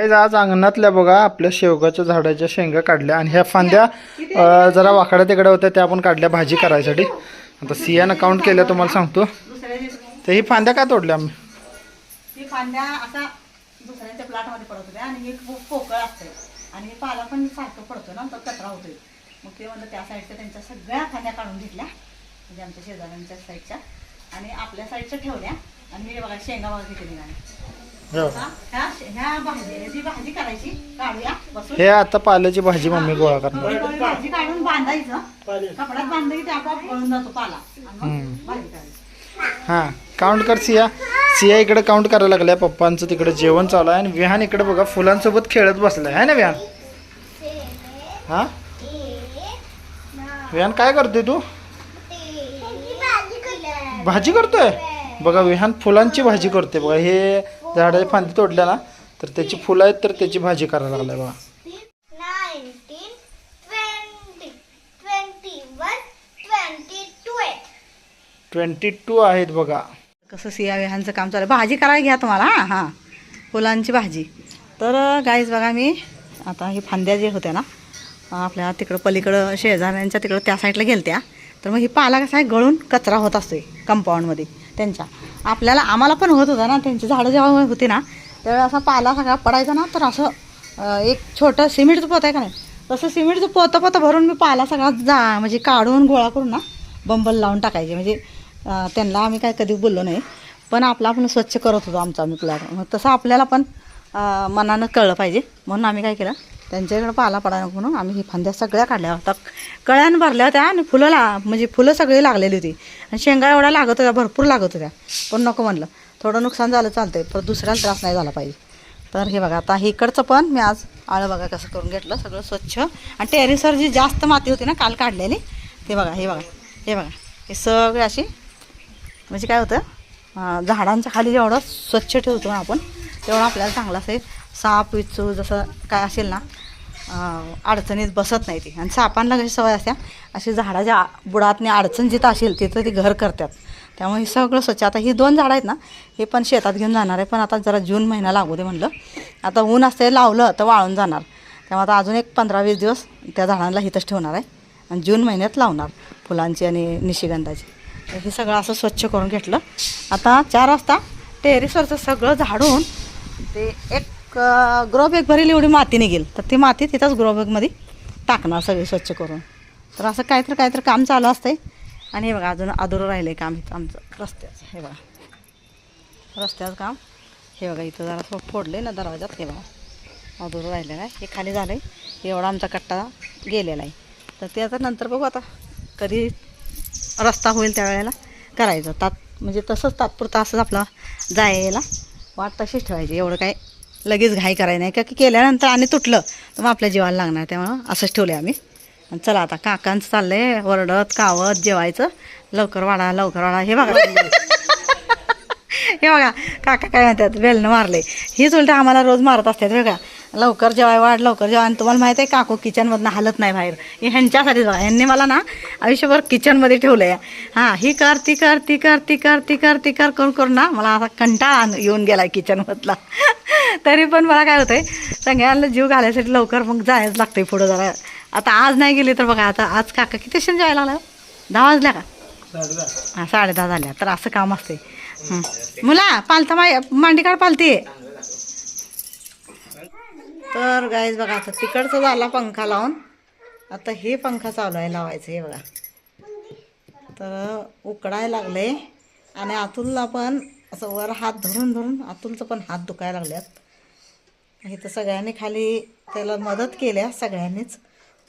Guys, आज अंगणातल्या बघा आपल्या शेवगाच्या झाडाच्या शेंगा काढल्या आणि ह्या फांद्या जरा वाकड्या तिकडे होत्या त्या आपण काढल्या भाजी करायसाठी. आता सियानं काउंट केल्या तुम्हाला सांगतो. तर ही फांद्या का तोडल्या आम्ही? ती फांद्या असा दुसऱ्यांच्या प्लॉटमध्ये पडत होत्या आणि खूप पोकळ असते आणि पाला पण सारखं पडतो ना तर कचरा होतोय. मग ते म्हणलं त्या साईडच्या त्यांच्या सगळ्या फांद्या काढून घेतल्या. म्हणजे आमच्या शेजाऱ्यांच्या साईडच्या आणि आपल्या साईडच्या ठेवल्या. आणि हे बघा शेंगा बघा किती निघाल्या. हो. आता ह्या ह्या भाजी ह्याची भाजी करायची. काढूया बसून. हे आता पाल्याची भाजी मम्मी गोळा करणार. थोडी भाजी काढून बांधायचं. कपड्यात बांधलं की ते आपोआप गळून जातो पाला. आणि मग भाजी करायची. हां काउंट कर सिया. सिया इकडे काउंट करायला लागल्या. पप्पांचं तिकडे जेवण चालू आहे. आणि विहान इकडे बघा फुलांसोबत खेळत बसलाय. है ना विहान? हा? विहान काय करतोय तू? भाजी करतोय? बघा विहान फुलांची भाजी करते बघा हे झाडाची फांदी तोडल्या ना तर त्याची फुलं आहेत तर त्याची भाजी करायला लागलाय बघा. ट्वेंटी टू आहेत बघा. कसं सिया ह्यांचं काम चालू आहे. भाजी करायला घ्या तुम्हाला हां हां. फुलांची भाजी. तर गाईज बघा मी आता हे फांद्या जे होत्या ना आपल्या तिकडं पलीकडं शेजाऱ्यांच्या तिकडं त्या साईडला गेलत्या. तर मग ही पाला कसा आहे? गळून कचरा होत असतोय कंपाऊंडमध्ये त्यांच्या. आपल्याला आम्हाला पण होत होता ना त्यांची झाडं जेव्हा होती ना त्यावेळी असा पाला सगळा पडायचा ना तर असं एक छोटं सिमेंटचं पोत आहे का नाही? तसं सिमेंटचं पोतं पोतं भरून मी पाला सगळा जा म्हणजे काढून गोळा करून ना बंबल लावून टाकायचे. म्हणजे त्यांना आम्ही काय कधी बोललो नाही पण आपलं आपण स्वच्छ करत होतो आमचा आम्ही प्लॅट मग तसं आपल्याला पण मनानं कळलं पाहिजे. म्हणून आम्ही काय केलं त्यांच्याकडे पाला पडा नको म्हणून आम्ही ही फांद्या सगळ्या काढल्या. होत्या कळ्यानं भरल्या होत्या आणि फुलं ला म्हणजे फुलं सगळी लागलेली होती. आणि शेंगा एवढ्या लागत होत्या भरपूर लागत होत्या. पण नको म्हणलं. थोडं नुकसान झालं चालतंय. पण दुसऱ्याला त्रास नाही झाला पाहिजे. तर हे बघा आता इकडचं पण मी आज आळं बघा कसं करून घेतलं. सगळं स्वच्छ. आणि टेरेसवर जी जास्त माती होती ना काल काढलेली ते बघा हे बघा हे बघा. हे सगळे अशी म्हणजे काय होतं झाडांच्या खाली जेवढं स्वच्छ ठेवतो ना आपण तेवढं आपल्याला चांगलं असेल. साप विचू जसं काय असेल ना अडचणीत बसत नाही ती. आणि सापांना कशी सवय असते अशी झाडाच्या बुडातनी अडचण जिथं असेल तिथं ती घर करतात. त्यामुळे हे सगळं स्वच्छ. आता ही दोन झाडं आहेत ना हे पण शेतात घेऊन जाणार आहे. पण आता जरा जून महिना लागू दे म्हणलं. आता ऊन असते लावलं तर वाळून जाणार. त्यामुळे आता अजून एक पंधरा वीस दिवस त्या झाडांना हितच ठेवणार आहे. आणि जून महिन्यात लावणार फुलांची आणि निशिगंधाची. तर हे सगळं असं स्वच्छ करून घेतलं. आता चार वाजता टेरेसवरचं सगळं झाडून ते एक ग्रो बॅग भरेल एवढी माती निघेल. तर ती माती तिथंच ग्रो बॅगमध्ये टाकणार सगळी स्वच्छ करून. तर असं काहीतरी काहीतरी काम चालू असतंय. आणि हे बघा अजून अधुरं राहिलं आहे काम इथं आमचं रस्त्याचं. हे बघा. रस्त्याचं काम. हे बघा इथं जरा फोडलं आहे ना दरवाजात हे बघा. अधुरं राहिलेलं आहे. हे खाली झालं आहे एवढा आमचा कट्टा गेलेला आहे. तर ते आता नंतर बघू आता कधी रस्ता होईल त्यावेळेला करायचं. तात म्हणजे तसंच तात्पुरता असंच आपलं जायला वाट तशीच ठेवायची. एवढं काय लगेच घाई करायला नाही. का की केल्यानंतर आणि तुटलं तर मग आपल्या जीवाला लागणार. त्यामुळं असंच ठेवलं आम्ही. आणि चला आता काकांचं चाललंय वरडत कावत जेवायचं. लवकर वाढा लवकर वाढा. हे बघा. हे बघा काका काय म्हणतात बेलनं मारले हीच उलट आम्हाला रोज मारत असतात बघा लवकर जेवाय वाढ लवकर जेवा आणि तुम्हाला माहिती आहे काकू किचनमधनं हालत नाही बाहेर. हे ह्यांच्यासाठीच बघा यांनी मला ना आयुष्यभर किचनमध्ये ठेवलं आहे हां ही कर ती कर ती कर ती कर ती कर ती कर करून करून ना मला असा कंटाळा येऊन गेला किचनमधला तरी पण मला काय होतंय सगळ्यांना जीव घालायसाठी लवकर मग जायच लागतंय पुढं जरा. आता आज नाही गेली तर बघा आता आज काका किती क्षण जेवायला लागला? दहा वाजल्या का? हां साडे दहा झाल्या. तर असं काम असते मुला पालता माय मांडी काढ पालती तर गाईज बघा आता तिकडचं झाला पंखा लावून. आता हे पंखा चालू आहे लावायचं हे बघा. तर उकडायला लागले. आणि अतुलला पण असं वर हात धरून धरून अतुलचं पण हात दुखायला लागल्यात तर सगळ्यांनी खाली त्याला मदत केल्या सगळ्यांनीच.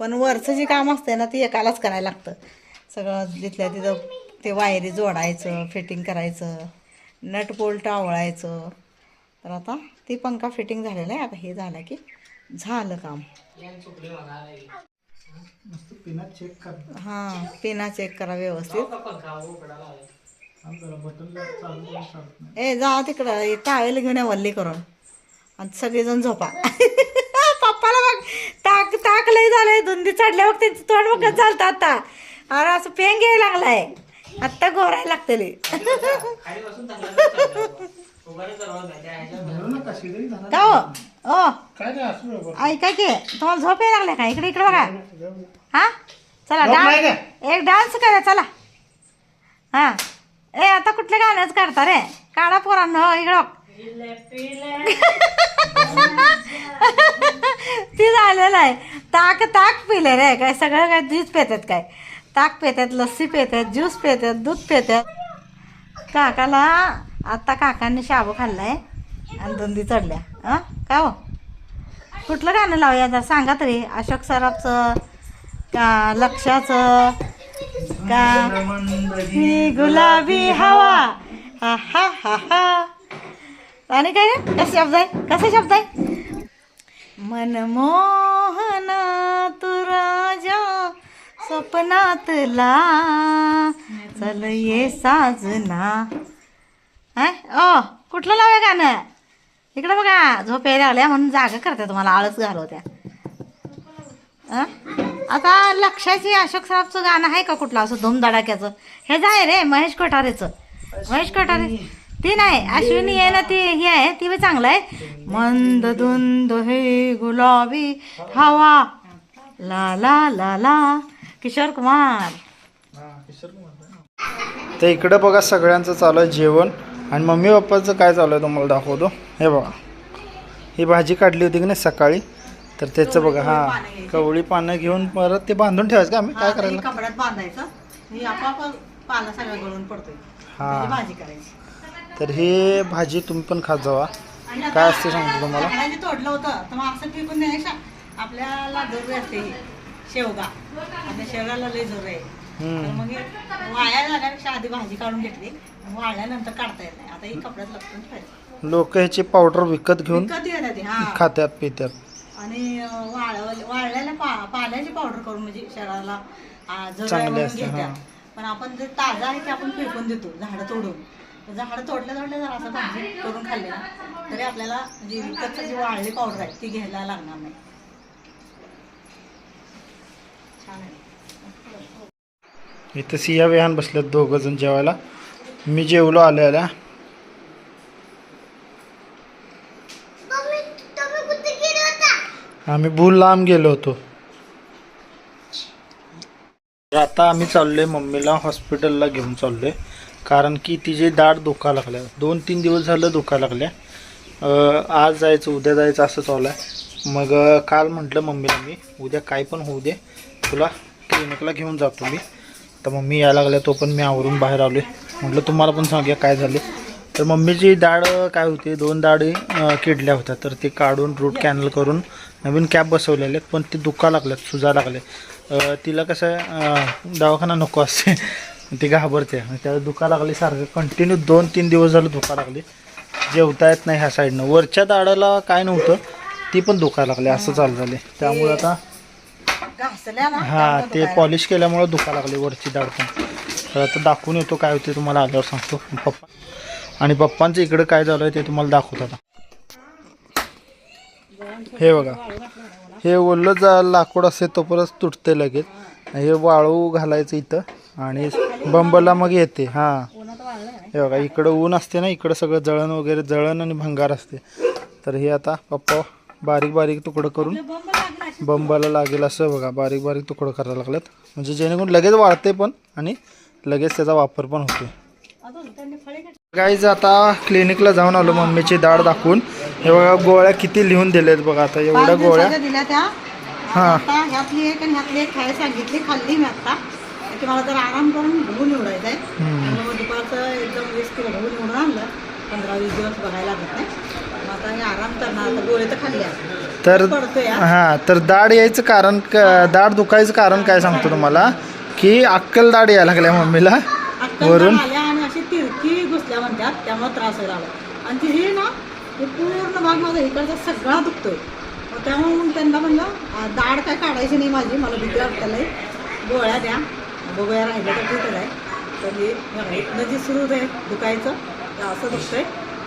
पण वरचं जे काम असतं ना ते एकालाच करायला लागतं. सगळं तिथल्या तिथं ते वायरी जोडायचं फिटिंग करायचं नट बोल्ट आवळायचं. तर आता ती पंखा फिटिंग झालेला आहे. आता हे झालं की झालं काम. चेक कर. हां पिना चेक करा व्यवस्थित. ए जा तिकडं. टावेल घेऊन या वल्ली करून. आणि सगळेजण झोपा. पप्पाला बघ ताक ताक लय झालंय. धुंदी चढल्या बघ त्यांचं तोंड बघत चालतं आता. अरे असं पेंग यायला लागलाय. आत्ता गोरायला लागतले का हो? ओ. ऐका की? तुम्हाला झोप यायला लागल्या का? इकडे इकडे बघा. हा? चला डान्स एक डान्स करा चला. हा. ए आता कुठल्या गाण्याच काढता रे? काढा पोरांनो इकडं ती झालेलं आहे. ताक ताक पिले रे. काय सगळं काय दूध पेतात काय? ताक पेतात लस्सी पेतात ज्यूस पेतात दूध पेतात. काकाला आता काकांनी शाबू खाल्लाय आणि दोंदी चढल्या. हा काय हो? कुठलं गाणं लावूया जरा? सांगा तरी. अशोक सराफचं का लक्षाचं का ही गुलाबी हवा. हा हा हा हा. आणि काय रे? कसं शब्द आहे? कसं शब्द आहे? मनमोहन तू राजा स्वप्नातला चल ये साजना. हाय ओ कुठलं लावूया गाणं? इकडं बघा झोप यायला लागल्या म्हणून जागा करते तुम्हाला आळस घालवत्या हां? आता लक्षाची अशोक सराफचं गाणं आहे का कुठलं असं धूमधडाक्याचं? हे आहे रे महेश कोठारेचं. महेश कोठारे ती नाही अश्विनी आहे ना ती ही आहे ती बी चांगलं आहे. मंद धुंद हे गुलाबी हवा. ला ला ला ला. किशोर कुमार. ते इकडं बघा सगळ्यांचं चालू आहे जेवण. आणि मम्मी पप्पाचं काय चालू आहे तुम्हाला दाखवतो? हे बघा. ही भाजी काढली होती की नाही सकाळी? तर त्याचं बघा हा कवळी पानं घेऊन परत ते बांधून ठेवायचं का आम्ही? काय करायला? कपड्यात बांधायचं. ही आपोआप पाला सगळा गळून पडतोय. हा. त्याची भाजी करायची. तर ही भाजी तुम्ही पण खात जावा. काय असते सांगतो तुम्हाला? तोडलं होतं. तर मग असं फेकून द्यायचं. आपल्याला असते शेवगा. आपल्या शेवगाला लय जरूर आहे. मग हे वाया जाण्यापेक्षा आधी भाजी काढून घेतली. वाळल्यानंतर काढता येत नाही. आता ही कपड्यात लपटून ठेवायची. लोक ह्याची पावडर विकत घेऊन विकत येतात ती, हा. खात्यात पित्यात. आणि अं, वाळव वाळलेल्या पा पाल्याची पावडर करून म्हणजे शरीराला आ, जरूर आहे चांगली म्हणून असते, घेतात. पण आपण जे ताजा आहे ते आपण फेकून देतो झाडं तोडून. तर झाडं तोडल्या तोडल्या जर असं भाजी करून खाल्ले ना तरी आपल्याला जी विकतची जी वाळली पावडर आहे ती घ्यायला लागणार नाही. छान आहे. इथं सिया विहान बसलेत दोघं जण जेवायला. मी जेवलो आल्या आल्या आम्ही भूल लांब गेलो होतो. आता आम्ही चाललोय मम्मीला हॉस्पिटलला घेऊन चाललोय. कारण की तिचे दाढ दुखा लागल्या. दोन तीन दिवस झालं दुखा लागल्या. आज जायचं उद्या जायचं असं चालू आहे. मग काल म्हटलं मम्मीला मी उद्या काय पण होऊ दे. तुला क्लिनिकला घेऊन जातो मी. तर मम्मी यायला लागल्या तो पण मी आवरून बाहेर आलोय. म्हटलं तुम्हाला पण सांगूया काय झाले. तर मम्मीची डाळ काय होती? दोन डाळी किडल्या होत्या. तर ते काढून रूट कॅनल करून नवीन कॅप बसवलेले आहेत पण ते दुखा लागल्यात सुजा लागले तिला कसं आहे दवाखाना नको असते. ती घाबरते. त्याला दुखा लागली सारखं. कंटिन्यू दोन तीन दिवस झालं दुखा लागली. जेवता येत नाही ह्या साईडनं वरच्या दाडाला काय नव्हतं ती पण दुखा लागली. असं चालू झाले त्यामुळे आता घासल्या ना हा त्यामुळे ते दुखायला. पॉलिश केल्यामुळे दुखा लागली वरची दाढ पण तर आता दाखवून येतो काय होते तुम्हाला आल्यावर सांगतो पप्पा आणि पप्पांचं इकडं काय झालं आहे ते तुम्हाला दाखवतो आता हे बघा हे ओलं जा लाकूड असते तोपर्यंत तुटते लगेच हे वाळू घालायचं इथं आणि बंबला मग येते हां उन्हात वाळलं का नाही? हे बघा इकडं ऊन असते ना इकडं सगळं जळण वगैरे जळण आणि भंगार असते तर हे आता पप्पा बारीक बारीक तुकडं करून बंब लागला. बंबाला लागेल असं बघा बारीक बारीक तुकडं करायला लागलेत. म्हणजे जेणेकरून लगेच वाढते पण आणि लगेच त्याचा वापर पण होतो. गाईज आता क्लिनिकला जाऊन आलो मम्मीची दाढ दाखवून. हे बघा गोळ्या किती लिहून दिलेत बघा आता एवढ्या गोळ्या. हा. आता ह्यातली एक आणि ह्यातली एक खायला सांगितली खाल्ली मी आता. की मला जर आराम करून गहू निवडायचा आहे. हम्म. त्यामुळे मग दुपारचं एकदम वीस किलो गहू निवडून आणलं. पंधरा वीस दिवस बघायला लागत नाही. मग आता हे आराम करणार आता गोळे तर तर पडतोय हा. हां तर दाढ यायचं कारण क- दाढ दुखायचं कारण काय सांगतो तुम्हाला? की अक्कल दाढ यायला लागल्या मम्मीला. अक्कल वरून. आल्या आणि अशी तिरकी घुसल्या म्हणतात त्यामुळे त्रास व्हायला लागला. आणि ती हे ना हे पूर्ण भाग माझा इकडचा सगळा दुखतोय. मग त्यामुळे मग त्यांना म्हणलं आ, दाढ काय काढायची नाही माझी मला भीती वाटते गोळ्या द्या. बघूया राहिलं तर ठीकच आहे. तर हे बघा, इथनं जे सुरू आहे दुखायचं ते असं दुखतंय.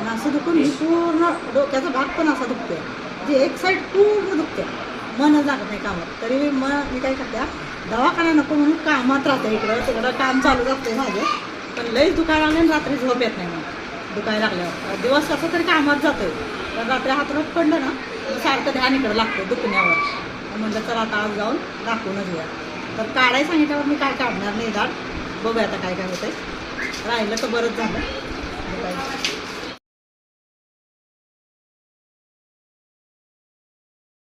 आणि असं दुखून ही पूर्ण डोक्याचा भाग पण असा दुखतोय. म्हणजे एक साईड पूर्ण दुखते मनच लागत नाही कामात. तरी मी मन मी काय करते दवाखाना नको म्हणून कामात राहते इकडं. तिकडं काम चालूच असते माझं. पण लईच दुखायला लागले आणि रात्री झोप येत नाही मग दुखायला लागल्यावर. दिवस कसं तरी कामात जातोय. पण रात्री हातरात पडलं ना आणि इकडं लागतं दुखण्यावर. मग म्हणलं चला आता आज जाऊन दाखवूनच येऊया. तर काढायला सांगितल्यावर मी काय काढणार नाही दाट. बघूया आता काय काय होतंय. राहिलं तर बरंच झालं.